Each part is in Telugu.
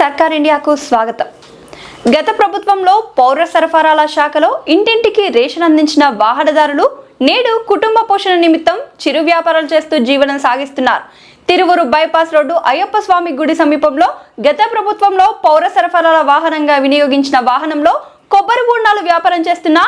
సర్కార్ ఇండియాకు స్వాగతం. గత ప్రభుత్వంలో పౌర సరఫరాల శాఖలో ఇంటింటికి రేషన్ అందించిన వాహనదారులు నేడు కుటుంబ పోషణ నిమిత్తం చిరు వ్యాపారాలు చేస్తూ జీవనం సాగిస్తున్నారు. తిరువురు బైపాస్ రోడ్డు అయ్యప్ప స్వామి గుడి సమీపంలో గత ప్రభుత్వంలో పౌర సరఫరాల వాహనంగా వినియోగించిన వాహనంలో కొబ్బరి బోండాలు వ్యాపారం చేస్తున్న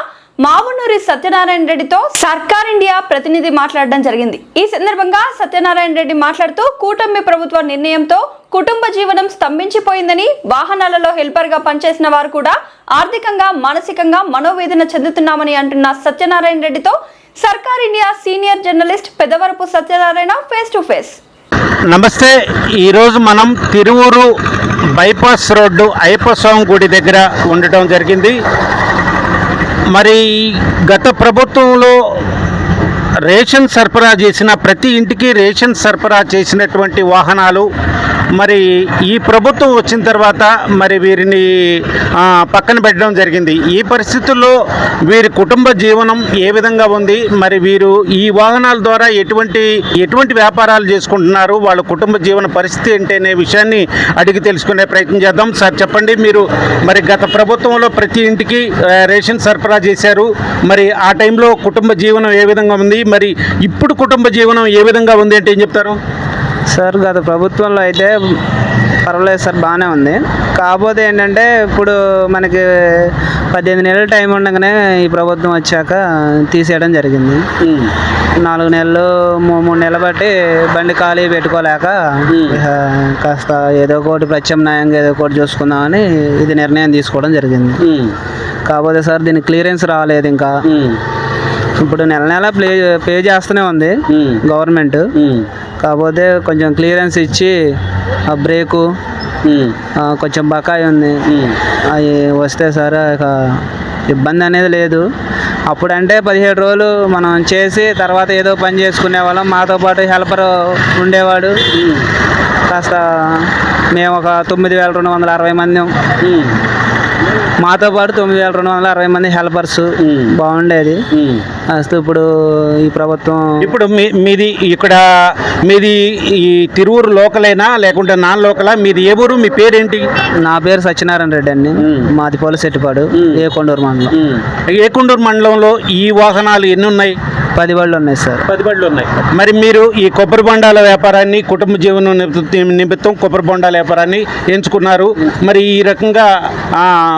మామునూరి సత్యనారాయణ రెడ్డితో సర్కార్ ఇండియా ప్రతినిధి మాట్లాడడం జరిగింది. ఈ సందర్భంగా సత్యనారాయణ రెడ్డి మాట్లాడుతూ కూటమి ప్రభుత్వ నిర్ణయంతో కుటుంబ జీవనం స్తంభించిపోయిందని వాహనాలలో హెల్పర్గా పనిచేసిన వారు కూడా ఆర్థికంగా మానసికంగా మనోవేదన చెందుతున్నామని అంటున్న సత్యనారాయణ రెడ్డితో Sarkar India senior journalist Pedavarapu Satyanarayana face to face. నమస్తే. ఈరోజు మనం తిరువూరు బైపాస్ రోడ్డు అయ్యప్ప స్వామి గుడి దగ్గర ఉండటం జరిగింది. మరి గత ప్రభుత్వంలో రేషన్ సరఫరా చేసిన ప్రతి ఇంటికి రేషన్ సరఫరా చేసినటువంటి వాహనాలు మరి ఈ ప్రభుత్వం వచ్చిన తర్వాత మరి వీరిని పక్కన పెట్టడం జరిగింది. ఈ పరిస్థితుల్లో వీరి కుటుంబ జీవనం ఏ విధంగా ఉంది? మరి వీరు ఈ వాహనాల ద్వారా ఎటువంటి ఎటువంటి వ్యాపారాలు చేసుకుంటున్నారు? వాళ్ళ కుటుంబ జీవన పరిస్థితి ఏంటి అనే విషయాన్ని అడిగి తెలుసుకునే ప్రయత్నం చేద్దాం. సార్ చెప్పండి. మీరు మరి గత ప్రభుత్వంలో ప్రతి ఇంటికి రేషన్ సరఫరా చేశారు. మరి ఆ టైంలో కుటుంబ జీవనం ఏ విధంగా ఉంది? మరి ఇప్పుడు కుటుంబ జీవనం ఏ విధంగా ఉంది అంటే ఏం చెప్తారు? సార్ గత ప్రభుత్వంలో అయితే పర్వాలేదు సార్ బాగానే ఉంది. కాకపోతే ఏంటంటే ఇప్పుడు మనకి పద్దెనిమిది నెలల టైం ఉండగానే ఈ ప్రభుత్వం వచ్చాక తీసేయడం జరిగింది. నాలుగు నెలలు మూడు నెలలు బట్టి బండి ఖాళీ పెట్టుకోలేక కాస్త ఏదో ఒకటి ప్రత్యామ్నాయంగా ఏదో ఒకటి చూసుకుందామని ఇది నిర్ణయం తీసుకోవడం జరిగింది. కాకపోతే సార్ దీనికి క్లియరెన్స్ రాలేదు ఇంకా. ఇప్పుడు నెల నెల ప్లే పే చేస్తూనే ఉంది గవర్నమెంట్. కాకపోతే కొంచెం క్లియరెన్స్ ఇచ్చి ఆ బ్రేకు కొంచెం బకాయి ఉంది. అవి వస్తే సార్ ఇక ఇబ్బంది అనేది లేదు. అప్పుడంటే పదిహేడు రోజులు మనం చేసి తర్వాత ఏదో పని చేసుకునే వాళ్ళం. మాతో పాటు హెల్పర్ ఉండేవాడు. కాస్త మేము ఒక తొమ్మిది వేల రెండు వందల అరవై మంది. మాతో పాటు తొమ్మిది వేల రెండు వందల అరవై మంది హెల్పర్స్. బాగుండేది. ఇప్పుడు ఈ ప్రభుత్వం ఇప్పుడు మీ మీది ఇక్కడ మీది ఈ తిరువురు లోకలేనా? లేకుంటే నాన్ లోకలా? మీది ఏ ఊరు? మీ పేరేంటి? నా పేరు సత్యనారాయణ రెడ్డి అండి. మాది పోలసెట్టిపాడు ఏ కొండూరు మండలం. ఏకుండూరు మండలంలో ఈ వాహనాలు ఎన్ని ఉన్నాయి పది బళ్ళు ఉన్నాయి సార్. పది బళ్ళు ఉన్నాయి. మరి మీరు ఈ కొబ్బరి బొండాల వ్యాపారాన్ని కుటుంబ జీవనం నిమిత్తం- కొబ్బరి బొండాల వ్యాపారాన్ని ఎంచుకున్నారు. మరి ఈ రకంగా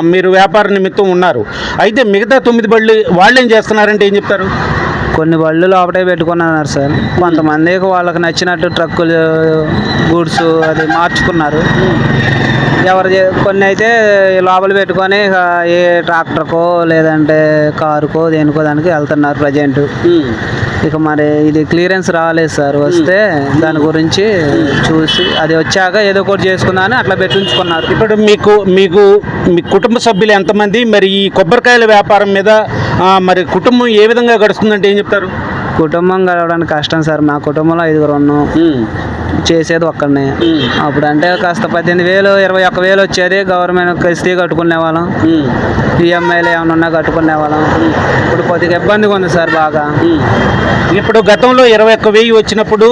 మీరు వ్యాపార నిమిత్తం ఉన్నారు. అయితే మిగతా తొమ్మిది బళ్ళు వాళ్ళు ఏం చేస్తున్నారంటే ఏం చెప్తారు? కొన్ని బళ్ళు లోపటే పెట్టుకున్నారు సార్. కొంతమందికి వాళ్ళకి నచ్చినట్టు ట్రక్కులు గూడ్స్ అది మార్చుకున్నారు. ఎవరు కొన్ని అయితే లోపల పెట్టుకొని ఏ ట్రాక్టర్కో లేదంటే కారుకో దేనికో దానికి వెళ్తున్నారు ప్రజెంట్. ఇక మరి ఇది క్లియరెన్స్ రాలేదు సార్. వస్తే దాని గురించి చూసి అది వచ్చాక ఏదో ఒకటి చేసుకుందామని అట్లా పెట్టించుకున్నారు. ఇప్పుడు మీకు మీకు మీ కుటుంబ సభ్యులు ఎంతమంది? మరి ఈ కొబ్బరికాయల వ్యాపారం మీద మరి కుటుంబం ఏ విధంగా గడుస్తుందంటే ఏం చెప్తారు? కుటుంబం గడవడానికి కష్టం సార్. మా కుటుంబంలో ఐదుగురు ఉన్నాం. చేసేది ఒక్కడనే. అప్పుడు అంటే కాస్త పద్దెనిమిది వేలు ఇరవై ఒక్క వేలు వచ్చేది. గవర్నమెంట్ కిస్తీ కట్టుకునే వాళ్ళం. ఈఎంఐలు ఏమైనా ఉన్నా కట్టుకునే వాళ్ళం. ఇప్పుడు కొద్దిగా ఇబ్బందిగా ఉంది సార్ బాగా. ఇప్పుడు గతంలో ఇరవై ఒక్క వెయ్యి వచ్చినప్పుడు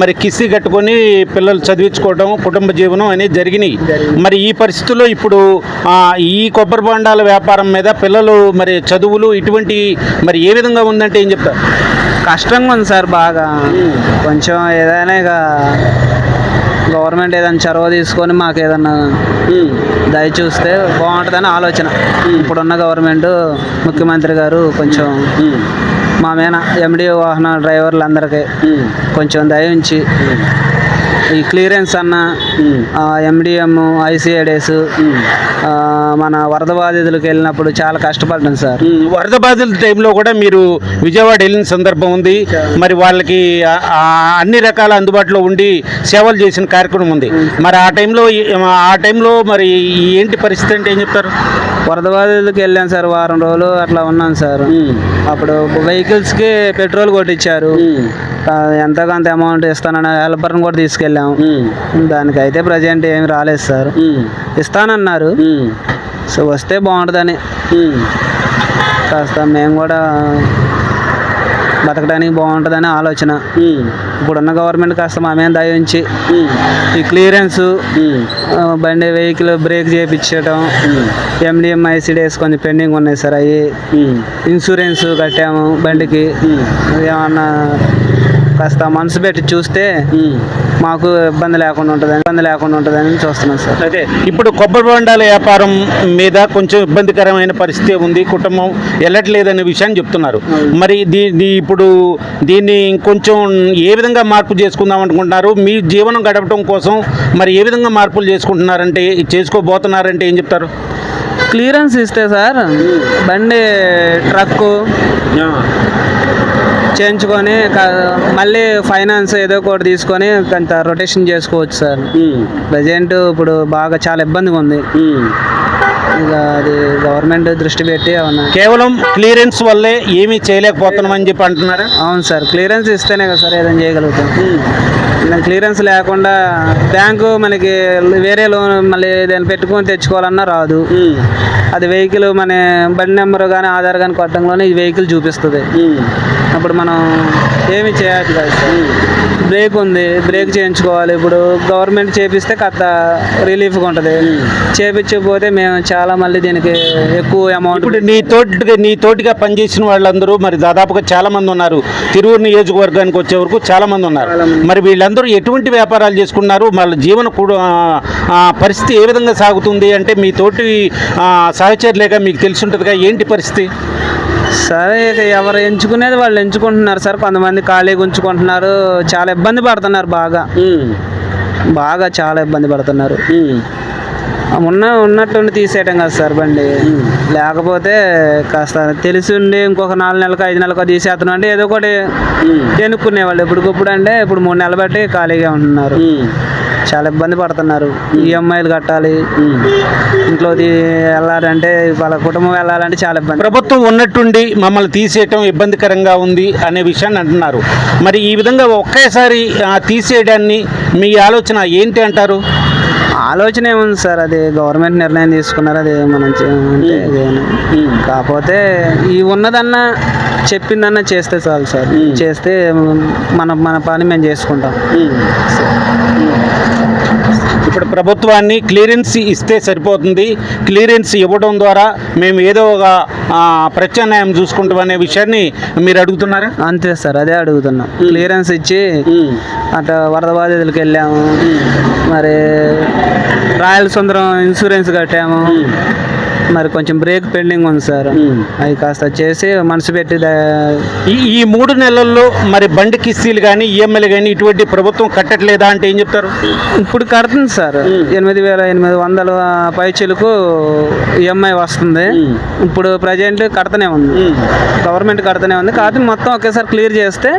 మరి కిస్తీ కట్టుకొని పిల్లలు చదివించుకోవడం కుటుంబ జీవనం అనేది జరిగినాయి. మరి ఈ పరిస్థితుల్లో ఇప్పుడు ఈ కొబ్బరి బొండాల వ్యాపారం మీద పిల్లలు మరి చదువులు ఇటువంటి మరి ఏ విధంగా ఉందంటే ఏం చెప్తారు? కష్టంగా ఉంది సార్ బాగా. కొంచెం ఏదైనా ఇక గవర్నమెంట్ ఏదైనా చొరవ తీసుకొని మాకు ఏదన్నా దయ చూస్తే బాగుంటుందని ఆలోచన. ఇప్పుడున్న గవర్నమెంట్ ముఖ్యమంత్రి గారు కొంచెం మా మీద ఎండి వాహన డ్రైవర్లందరికీ కొంచెం దయ ఉంచి ఈ క్లియరెన్స్ అన్న ఎండిఎం ఐసిఐడేస్ మన వరద బాధితులకు వెళ్ళినప్పుడు చాలా కష్టపడ్డాం సార్. వరద బాధితుల టైంలో కూడా మీరు విజయవాడ వెళ్ళిన సందర్భం ఉంది. మరి వాళ్ళకి అన్ని రకాల అందుబాటులో ఉండి సేవలు చేసిన కార్యక్రమం ఉంది. మరి ఆ టైంలో ఆ టైంలో మరి ఏంటి పరిస్థితి అంటే ఏం చెప్తారు? వరద బాధితులకు వెళ్ళాం సార్ వారం రోజులు అట్లా ఉన్నాం సార్. అప్పుడు వెహికల్స్కి పెట్రోల్ కొట్టించారు. ఆ, ఎంతో కొంత అమౌంట్ ఇస్తానని హెల్పర్ని కూడా తీసుకెళ్ళాం. దానికైతే ప్రజెంట్ ఏమి రాలేదు సార్. ఇస్తానన్నారు. సో వస్తే బాగుంటుందని. కాస్త మేము కూడా బతకడానికి బాగుంటుందని ఆలోచన. ఇప్పుడున్న గవర్నమెంట్ కాస్త మా మీద దయ ఉంచి ఈ క్లియరెన్స్ బండి వెహికల్ బ్రేక్ చేయించడం ఎండిఎం ఐసీడీఎస్ కొంచెం పెండింగ్ ఉన్నాయి సార్ అవి ఇన్సూరెన్స్ కట్టాము బండికి. ఏమన్నా కాస్త మనసు పెట్టి చూస్తే మాకు ఇబ్బంది లేకుండా ఉంటుంది ఇబ్బంది లేకుండా ఉంటుందని చూస్తున్నాం సార్. అదే ఇప్పుడు కొబ్బరి బొండాల వ్యాపారం మీద కొంచెం ఇబ్బందికరమైన పరిస్థితి ఉంది. కుటుంబం వెళ్ళట్లేదనే విషయాన్ని చెప్తున్నారు. మరి దీన్ని ఇప్పుడు దీన్ని ఇంకొంచెం ఏ విధంగా మార్పు చేసుకుందాం అనుకుంటున్నారు? మీ జీవనం గడపడం కోసం మరి ఏ విధంగా మార్పులు చేసుకుంటున్నారంటే చేసుకోబోతున్నారంటే ఏం చెప్తారు? క్లియరెన్స్ ఇస్తే సార్ బండి ట్రక్కు చేయించుకొని మళ్ళీ ఫైనాన్స్ ఏదో ఒకటి తీసుకొని కొంత రొటేషన్ చేసుకోవచ్చు సార్. ప్రజెంట్ ఇప్పుడు బాగా చాలా ఇబ్బందిగా ఉంది. ఇక అది గవర్నమెంట్ దృష్టి పెట్టి కేవలం క్లియరెన్స్ వల్లే ఏమీ చేయలేకపోతున్నామని చెప్పి అంటున్నారా? అవును సార్ క్లియరెన్స్ ఇస్తేనే కదా సార్ ఏదైనా చేయగలుగుతాం. క్లియరెన్స్ లేకుండా బ్యాంకు మనకి వేరే లోన్ మళ్ళీ ఏదైనా పెట్టుకొని తెచ్చుకోవాలన్నా రాదు. అది వెహికల్ మన బండి నెంబర్ కానీ ఆధార్ కానీ కొట్టడంలోనే ఈ వెహికల్ చూపిస్తుంది. అప్పుడు మనం ఏమి చేయాలి కాదు సార్ బ్రేక్ ఉంది. బ్రేక్ చేయించుకోవాలి. ఇప్పుడు గవర్నమెంట్ చేపిస్తే కథ రిలీఫ్గా ఉంటుంది. చేపించకపోతే మేము చాలా మళ్ళీ దీనికి ఎక్కువ అమౌంట్ ఇప్పుడు నీ తోటి నీ తోటిగా పనిచేసిన వాళ్ళందరూ మరి దాదాపుగా చాలా మంది ఉన్నారు. తిరువురు నియోజకవర్గానికి వచ్చే వరకు చాలా మంది ఉన్నారు. మరి వీళ్ళందరూ ఎటువంటి వ్యాపారాలు చేసుకున్నారు వాళ్ళ జీవన పరిస్థితి ఏ విధంగా సాగుతుంది? అంటే మీ తోటి సహచరులేగా మీకు తెలిసి ఉంటుందిగా ఏంటి పరిస్థితి? సరే ఇక ఎవరు ఎంచుకునేది వాళ్ళు ఎంచుకుంటున్నారు సార్. కొంతమంది ఖాళీగా ఉంచుకుంటున్నారు. చాలా ఇబ్బంది పడుతున్నారు బాగా. బాగా చాలా ఇబ్బంది పడుతున్నారు. ఉన్న ఉన్నట్టుండి తీసేయటం కదా సార్ బండి. లేకపోతే కాస్త తెలిసి ఉండి ఇంకొక నాలుగు నెలలకు ఐదు నెలలకు తీసేస్తున్నాం అంటే ఏదో ఒకటి ఎన్నుకునే వాళ్ళు. ఇప్పటికప్పుడు అంటే ఇప్పుడు మూడు నెలలు బట్టి ఖాళీగా ఉంటున్నారు. చాలా ఇబ్బంది పడుతున్నారు. ఈఎంఐలు కట్టాలి. ఇంట్లోది వెళ్ళాలంటే వాళ్ళ కుటుంబం వెళ్ళాలంటే చాలా ఇబ్బంది. ప్రభుత్వం ఉన్నట్టుండి మమ్మల్ని తీసేయటం ఇబ్బందికరంగా ఉంది అనే విషయాన్ని అంటున్నారు. మరి ఈ విధంగా ఒకేసారి తీసేయడాన్ని మీ ఆలోచన ఏంటి అంటారు? ఆలోచన ఏముంది సార్ అది గవర్నమెంట్ నిర్ణయం తీసుకున్నారు అది మనం అంటే. కాకపోతే ఈ ఉన్నదన్న చెప్పిందన్న చేస్తే చాలు సార్. చేస్తే మన మన పని మేము చేసుకుంటాం. ఇప్పుడు ప్రభుత్వాన్ని క్లియరెన్స్ ఇస్తే సరిపోతుంది. క్లియరెన్స్ ఇవ్వడం ద్వారా మేము ఏదో ఒక ప్రత్యామ్నాయం చూసుకుంటాం అనే విషయాన్ని మీరు అడుగుతున్నారా? అంతే సార్ అదే అడుగుతున్నాం. క్లియరెన్స్ ఇచ్చి అట్లా వరద బాధితులకు వెళ్ళాము. మరి రాయల సుందరం ఇన్సూరెన్స్ కట్టాము. మరి కొంచెం బ్రేక్ పెండింగ్ ఉంది సార్. అవి కాస్త చేసి మనసు పెట్టి ఈ ఈ మూడు నెలల్లో మరి బండి కిస్తీలు కానీ ఈఎంఐలు కానీ ఇటువంటి ప్రభుత్వం కట్టట్లేదా అంటే ఏం చెప్తారు? ఇప్పుడు కడుతుంది సార్. ఎనిమిది వేల ఎనిమిది వందల పైచీలకు ఈఎంఐ వస్తుంది. ఇప్పుడు ప్రజెంట్ కడతనే ఉంది. గవర్నమెంట్ కడతనే ఉంది. కాకపోతే మొత్తం ఒకేసారి క్లియర్ చేస్తే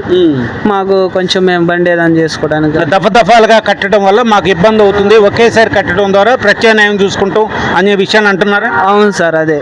మాకు కొంచెం మేము బండి ఏదైనా చేసుకోవడానికి దఫదఫాలుగా కట్టడం వల్ల మాకు ఇబ్బంది అవుతుంది. ఒకేసారి కట్టడం ద్వారా ప్రత్యామ్నాయం చూసుకుంటాం అనే విషయాన్ని అంటున్నారా? అవును సార్ అదే.